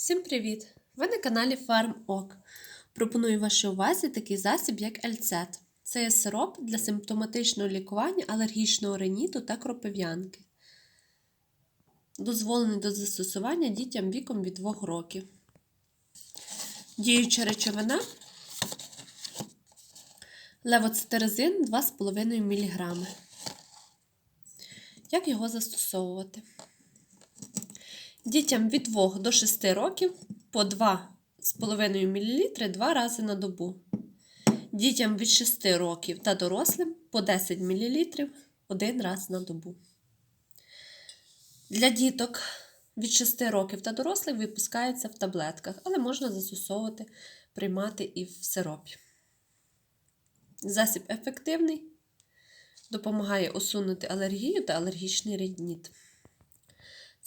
Всім привіт! Ви на каналі FarmOk. Пропоную вашій увазі такий засіб, як Ельцет. Це є сироп для симптоматичного лікування алергічного риніту та кропив'янки. Дозволений до застосування дітям віком від 2 років. Діюча речовина левоцитиризин 2,5 мг. Як його застосовувати? Дітям від 2 до 6 років по 2,5 мл 2 рази на добу. Дітям від 6 років та дорослим по 10 мл 1 раз на добу. Для діток від 6 років та дорослих випускається в таблетках, але можна застосовувати, приймати і в сиропі. Засіб ефективний, допомагає усунути алергію та алергічний рідніт.